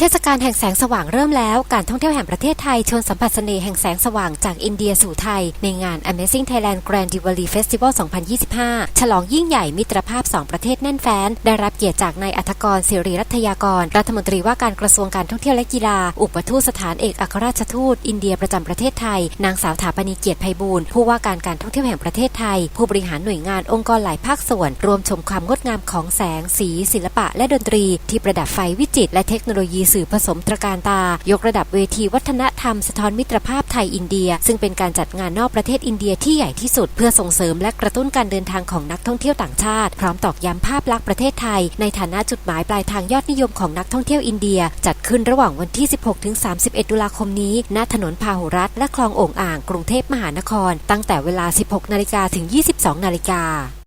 เทศกาลแห่งแสงสว่างเริ่มแล้ว การท่องเที่ยวแห่งประเทศไทยชวนสัมผัสเสน่ห์แห่งแสงสว่างจากอินเดียสู่ไทย ในงาน Amazing Thailand Grand Diwali Festival 2025 ฉลองยิ่งใหญ่มิตรภาพ 2 ประเทศแน่นแฟ้น ได้รับเกียรติจากนายอัธกรศิริรัตยากร รัฐมนตรีว่าการกระทรวงการท่องเที่ยวและกีฬา อุปทูตสถานเอกอัครราชทูต อินเดียประจำประเทศไทย นางสาวถาปณีเกียรติไพบูลผู้ว่าการการท่องเที่ยวแห่งประเทศไทย ผู้บริหารหน่วยงานองค์กรหลายภาคส่วน รวมชมความงดงามของแสงสี ศิลปะ และดนตรี ที่ประดับไฟวิจิตรและเทคโนโลยีสื่อผสมตรการตา ยกระดับเวทีวัฒนธรรมสะท้อนมิตรภาพไทยอินเดีย ซึ่งเป็นการจัดงานนอกประเทศอินเดียที่ใหญ่ที่สุด เพื่อส่งเสริมและกระตุ้นการเดินทางของนักท่องเที่ยวต่างชาติ พร้อมตอกย้ำภาพลักษณ์ประเทศไทย ในฐานะจุดหมายปลายทางยอดนิยมของนักท่องเที่ยวอินเดีย จัดขึ้นระหว่างวันที่ 16-31 ตุลาคมนี้ ณ ถนนพาหุรัตและคลองโอ่งอ่าง กรุงเทพมหานคร ตั้งแต่เวลา 16 นาฬิกาถึง 22 นาฬิกา